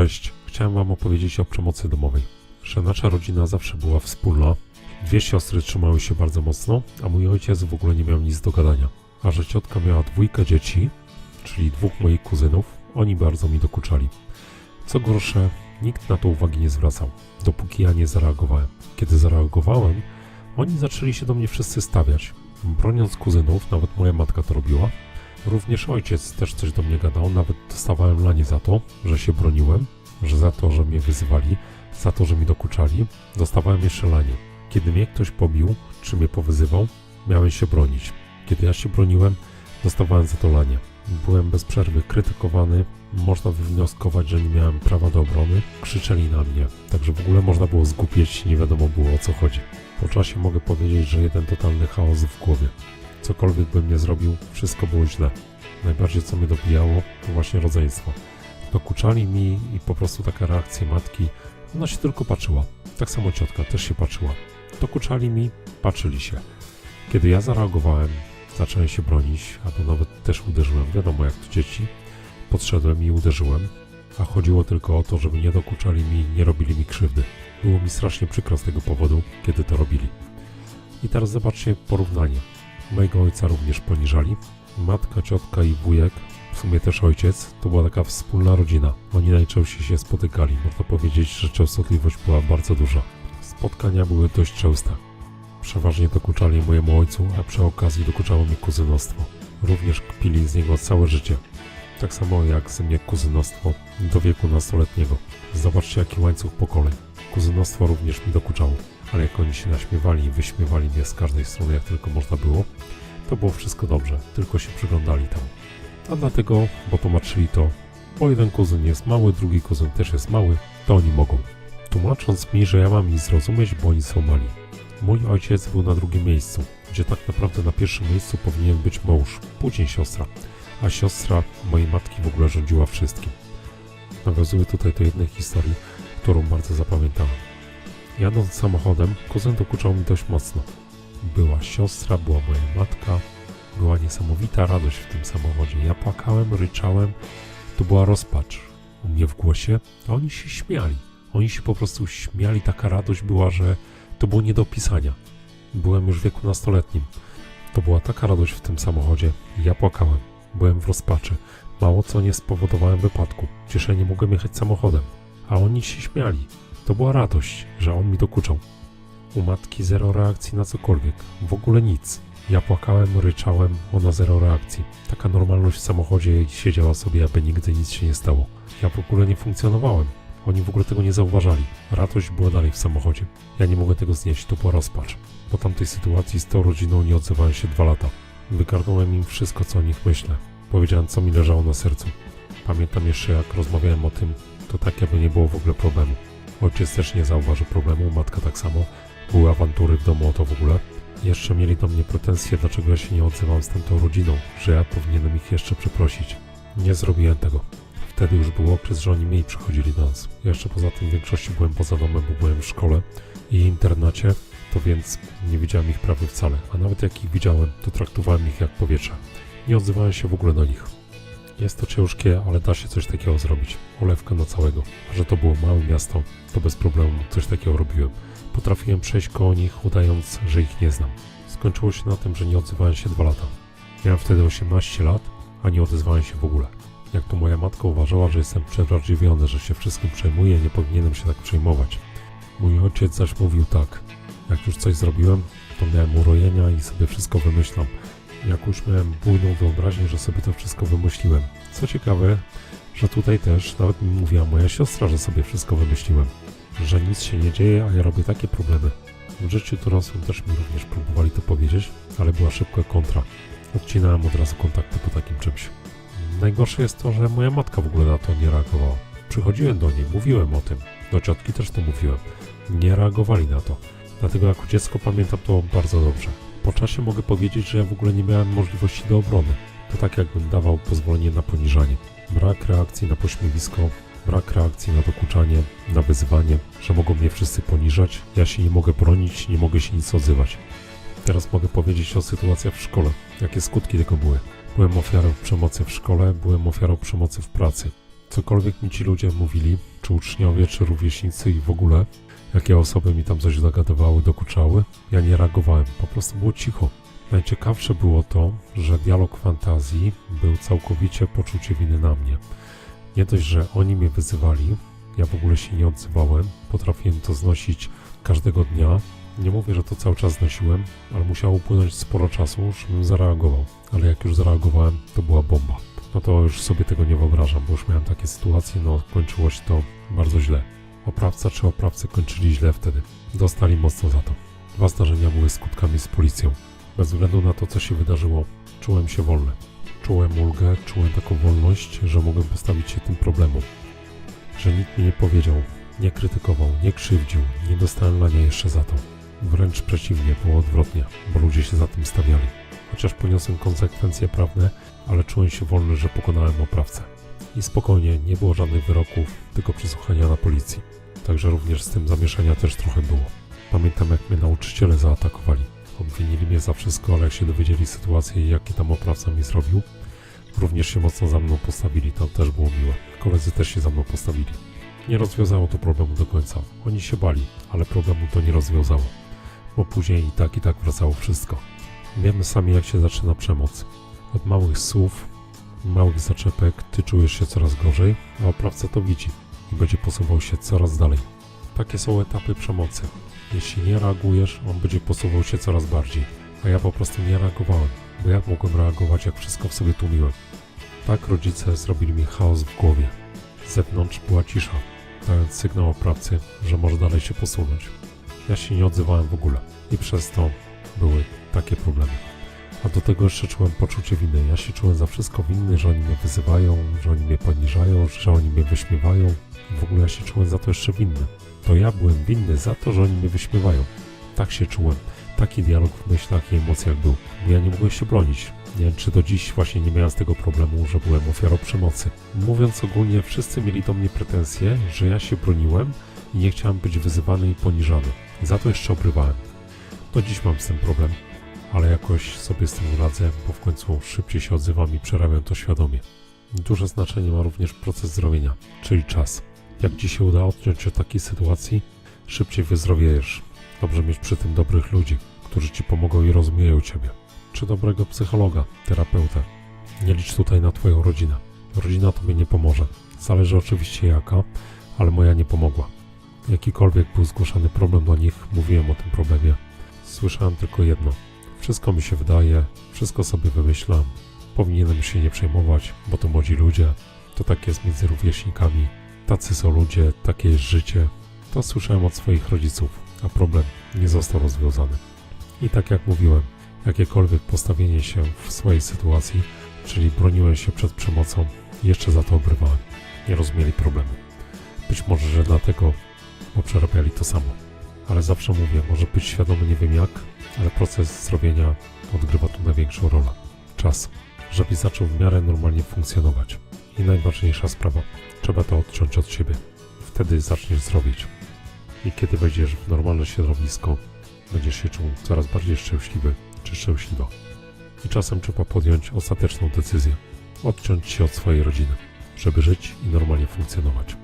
Cześć, chciałem Wam opowiedzieć o przemocy domowej. Że nasza rodzina zawsze była wspólna. Dwie siostry trzymały się bardzo mocno, a mój ojciec w ogóle nie miał nic do gadania. A że ciotka miała dwójkę dzieci, czyli dwóch moich kuzynów, oni bardzo mi dokuczali. Co gorsze, nikt na to uwagi nie zwracał, dopóki ja nie zareagowałem. Kiedy zareagowałem, oni zaczęli się do mnie wszyscy stawiać. Broniąc kuzynów, nawet moja matka to robiła, Również ojciec też coś do mnie gadał, nawet dostawałem lanie za to, że się broniłem, że za to, że mnie wyzywali, za to, że mi dokuczali, dostawałem jeszcze lanie. Kiedy mnie ktoś pobił, czy mnie powyzywał, miałem się bronić. Kiedy ja się broniłem, dostawałem za to lanie. Byłem bez przerwy krytykowany, można wywnioskować, że nie miałem prawa do obrony, krzyczeli na mnie, także w ogóle można było zgupieć, nie wiadomo było o co chodzi. Po czasie mogę powiedzieć, że jeden totalny chaos w głowie. Cokolwiek bym nie zrobił, wszystko było źle. Najbardziej co mnie dobijało, to właśnie rodzeństwo. Dokuczali mi i po prostu taka reakcja matki, ona się tylko patrzyła. Tak samo ciotka też się patrzyła. Dokuczali mi, patrzyli się. Kiedy ja zareagowałem, zacząłem się bronić, albo nawet też uderzyłem, wiadomo jak to dzieci, podszedłem i uderzyłem, a chodziło tylko o to, żeby nie dokuczali mi, nie robili mi krzywdy. Było mi strasznie przykro z tego powodu, kiedy to robili. I teraz zobaczcie porównanie. Mojego ojca również poniżali. Matka, ciotka i wujek, w sumie też ojciec, to była taka wspólna rodzina. Oni najczęściej się spotykali. Można powiedzieć, że częstotliwość była bardzo duża. Spotkania były dość częste. Przeważnie dokuczali mojemu ojcu, a przy okazji dokuczało mi kuzynostwo. Również kpili z niego całe życie. Tak samo jak ze mnie kuzynostwo do wieku nastoletniego. Zobaczcie jaki łańcuch pokoleń. Kuzynostwo również mi dokuczało ale jak oni się naśmiewali i wyśmiewali mnie z każdej strony, jak tylko można było, to było wszystko dobrze, tylko się przyglądali tam. A dlatego, bo tłumaczyli to, bo jeden kuzyn jest mały, drugi kuzyn też jest mały, to oni mogą. Tłumacząc mi, że ja mam ich zrozumieć, bo oni są mali. Mój ojciec był na drugim miejscu, gdzie tak naprawdę na pierwszym miejscu powinien być mąż, później siostra, a siostra mojej matki w ogóle rządziła wszystkim. Nawiązuję tutaj do jednej historii, którą bardzo zapamiętałem. Jadąc samochodem, kuzyn dokuczał mi dość mocno. Była siostra, była moja matka, była niesamowita radość w tym samochodzie. Ja płakałem, ryczałem, to była rozpacz u mnie w głosie, a oni się śmiali. Oni się po prostu śmiali, taka radość była, że to było nie do opisania. Byłem już w wieku nastoletnim. To była taka radość w tym samochodzie. Ja płakałem. Byłem w rozpaczy. Mało co nie spowodowałem wypadku. Cieszę nie mogłem jechać samochodem. A oni się śmiali. To była radość, że on mi dokuczał. U matki zero reakcji na cokolwiek, w ogóle nic. Ja płakałem, ryczałem, ona zero reakcji. Taka normalność w samochodzie siedziała sobie, aby nigdy nic się nie stało. Ja w ogóle nie funkcjonowałem. Oni w ogóle tego nie zauważali. Radość była dalej w samochodzie. Ja nie mogę tego znieść, to była rozpacz. Po tamtej sytuacji z tą rodziną nie odzywałem się dwa lata. Wygarnąłem im wszystko, co o nich myślę. Powiedziałem, co mi leżało na sercu. Pamiętam jeszcze, jak rozmawiałem o tym, to tak, jakby nie było w ogóle problemu. Ojciec też nie zauważył problemu, matka tak samo. Były awantury w domu o to w ogóle. Jeszcze mieli do mnie pretensje, dlaczego ja się nie odzywam z tamtą rodziną, że ja powinienem ich jeszcze przeprosić. Nie zrobiłem tego. Wtedy już był okres, że oni mniej przychodzili do nas. Jeszcze poza tym w większości byłem poza domem, bo byłem w szkole i internacie, to więc nie widziałem ich prawie wcale. A nawet jak ich widziałem, to traktowałem ich jak powietrze. Nie odzywałem się w ogóle do nich. Jest to ciężkie, ale da się coś takiego zrobić. Olewka na całego. A że to było małe miasto, to bez problemu coś takiego robiłem. Potrafiłem przejść koło nich, udając, że ich nie znam. Skończyło się na tym, że nie odzywałem się dwa lata. Miałem wtedy 18 lat, a nie odezwałem się w ogóle. Jak to moja matka uważała, że jestem przewrażliwiony, że się wszystkim przejmuję, nie powinienem się tak przejmować. Mój ojciec zaś mówił tak. Jak już coś zrobiłem, to miałem urojenia i sobie wszystko wymyślam. Jak już miałem bujną wyobraźnię, że sobie to wszystko wymyśliłem. Co ciekawe, że tutaj też nawet mi mówiła moja siostra, że sobie wszystko wymyśliłem. Że nic się nie dzieje, a ja robię takie problemy. W życiu dorosłym też mi również próbowali to powiedzieć, ale była szybka kontra. Odcinałem od razu kontakty po takim czymś. Najgorsze jest to, że moja matka w ogóle na to nie reagowała. Przychodziłem do niej, mówiłem o tym. Do ciotki też to mówiłem. Nie reagowali na to. Dlatego jako dziecko pamiętam to bardzo dobrze. Po czasie mogę powiedzieć, że ja w ogóle nie miałem możliwości do obrony. To tak jakbym dawał pozwolenie na poniżanie. Brak reakcji na pośmiewisko, brak reakcji na dokuczanie, na wyzywanie, że mogą mnie wszyscy poniżać. Ja się nie mogę bronić, nie mogę się nic odzywać. Teraz mogę powiedzieć o sytuacjach w szkole. Jakie skutki tego były? Byłem ofiarą przemocy w szkole, byłem ofiarą przemocy w pracy. Cokolwiek mi ci ludzie mówili, czy uczniowie, czy rówieśnicy i w ogóle, jakie osoby mi tam coś zagadywały, dokuczały, ja nie reagowałem, po prostu było cicho. Najciekawsze było to, że dialog fantazji był całkowicie poczucie winy na mnie. Nie dość, że oni mnie wyzywali, ja w ogóle się nie odzywałem, potrafiłem to znosić każdego dnia. Nie mówię, że to cały czas znosiłem, ale musiało upłynąć sporo czasu, żebym zareagował. Ale jak już zareagowałem, to była bomba. No to już sobie tego nie wyobrażam, bo już miałem takie sytuacje, no kończyło się to bardzo źle. Oprawca czy oprawcy kończyli źle wtedy. Dostali mocno za to. Dwa zdarzenia były skutkami z policją. Bez względu na to, co się wydarzyło, czułem się wolny. Czułem ulgę, czułem taką wolność, że mogłem postawić się tym problemom. Że nikt mi nie powiedział, nie krytykował, nie krzywdził, nie dostałem na nie jeszcze za to. Wręcz przeciwnie, było odwrotnie, bo ludzie się za tym stawiali. Chociaż poniosłem konsekwencje prawne, ale czułem się wolny, że pokonałem oprawcę. I spokojnie, nie było żadnych wyroków, tylko przesłuchania na policji. Także również z tym zamieszania też trochę było. Pamiętam, jak mnie nauczyciele zaatakowali. Obwinili mnie za wszystko, ale jak się dowiedzieli sytuacji, jaki tam oprawca mi zrobił, również się mocno za mną postawili. To też było miłe. Koledzy też się za mną postawili. Nie rozwiązało to problemu do końca. Oni się bali, ale problemu to nie rozwiązało. Bo później i tak, i tak wracało wszystko. Wiemy sami, jak się zaczyna przemoc. Od małych słów, małych zaczepek, ty czujesz się coraz gorzej, a oprawca to widzi i będzie posuwał się coraz dalej. Takie są etapy przemocy. Jeśli nie reagujesz, on będzie posuwał się coraz bardziej. A ja po prostu nie reagowałem, bo jak mogłem reagować, jak wszystko w sobie tłumiłem? Tak rodzice zrobili mi chaos w głowie. Z zewnątrz była cisza, dając sygnał oprawcy, że może dalej się posunąć. Ja się nie odzywałem w ogóle i przez to były takie problemy. A do tego jeszcze czułem poczucie winy. Ja się czułem za wszystko winny, że oni mnie wyzywają, że oni mnie poniżają, że oni mnie wyśmiewają. W ogóle ja się czułem za to jeszcze winny. To ja byłem winny za to, że oni mnie wyśmiewają. Tak się czułem. Taki dialog w myślach i emocjach był. Ja nie mogłem się bronić. Nie wiem, czy do dziś właśnie nie miałem z tego problemu, że byłem ofiarą przemocy. Mówiąc ogólnie, wszyscy mieli do mnie pretensje, że ja się broniłem i nie chciałem być wyzywany i poniżany. Za to jeszcze obrywałem. Do dziś mam z tym problem, ale jakoś sobie z tym radzę, bo w końcu szybciej się odzywam i przerabiam to świadomie. Duże znaczenie ma również proces zdrowienia, czyli czas. Jak Ci się uda odciąć od takiej sytuacji, szybciej wyzdrowiejesz. Dobrze mieć przy tym dobrych ludzi, którzy Ci pomogą i rozumieją Ciebie. Czy dobrego psychologa, terapeutę. Nie licz tutaj na Twoją rodzinę. Rodzina Tobie nie pomoże. Zależy oczywiście jaka, ale moja nie pomogła. Jakikolwiek był zgłaszany problem do nich, mówiłem o tym problemie. Słyszałem tylko jedno. Wszystko mi się wydaje, wszystko sobie wymyślam. Powinienem się nie przejmować, bo to młodzi ludzie. To tak jest między rówieśnikami. Tacy są ludzie, takie jest życie. To słyszałem od swoich rodziców, a problem nie został rozwiązany. I tak jak mówiłem, jakiekolwiek postawienie się w swojej sytuacji, czyli broniłem się przed przemocą, jeszcze za to obrywałem. Nie rozumieli problemu. Być może, że dlatego, bo przerabiali to samo. Ale zawsze mówię, może być świadomy nie wiem jak, ale proces zdrowienia odgrywa tu największą rolę. Czas, żebyś zaczął w miarę normalnie funkcjonować. I najważniejsza sprawa, trzeba to odciąć od siebie. Wtedy zaczniesz zdrowieć. I kiedy wejdziesz w normalne środowisko, będziesz się czuł coraz bardziej szczęśliwy czy szczęśliwa. I czasem trzeba podjąć ostateczną decyzję. Odciąć się od swojej rodziny, żeby żyć i normalnie funkcjonować.